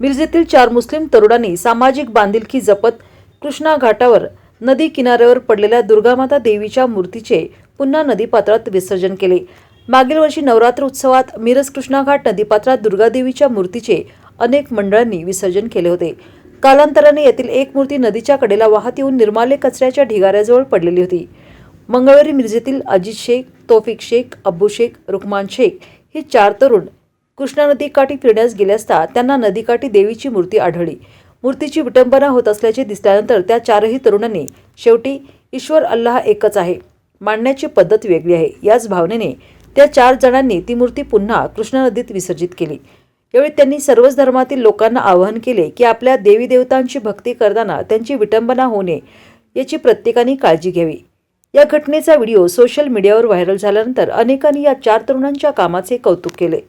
मिरजेतील चार मुस्लिम तरुणांनी सामाजिक बांधिलकी जपत कृष्णा घाटावर नदी किनाऱ्यावर पडलेल्या दुर्गामाता देवीच्या मूर्तीचे पुन्हा नदीपात्रात विसर्जन केले. मागील वर्षी नवरात्र उत्सवात मिरज कृष्णाघाट नदीपात्रात दुर्गादेवीच्या मूर्तीचे अनेक मंडळांनी विसर्जन केले होते. कालांतराने येथील एक मूर्ती नदीच्या कडेला वाहत येऊन निर्माल्य कचऱ्याच्या ढिगाऱ्याजवळ पडलेली होती. मंगळवारी मिरजेतील अजित शेख तोफिक शेख अब्बू शेख रुकमान शेख हे चार तरुण कृष्णा नदीकाठी फिरण्यास गेले असता त्यांना नदीकाठी देवीची मूर्ती आढळली. मूर्तीची विटंबना होत असल्याचे दिसल्यानंतर त्या चारही तरुणांनी शेवटी ईश्वर अल्लाह एकच आहे. मांडण्याची पद्धत वेगळी आहे. याच भावनेने त्या चार जणांनी ती मूर्ती पुन्हा कृष्णा नदीत विसर्जित केली. यावेळी त्यांनी सर्वच धर्मातील लोकांना आवाहन केले की आपल्या देवी देवतांची भक्ती करताना त्यांची विटंबना होऊ नये याची प्रत्येकाने काळजी घ्यावी. या घटनेचा व्हिडिओ सोशल मीडियावर व्हायरल झाल्यानंतर अनेकांनी या चार तरुणांच्या कामाचे कौतुक केले.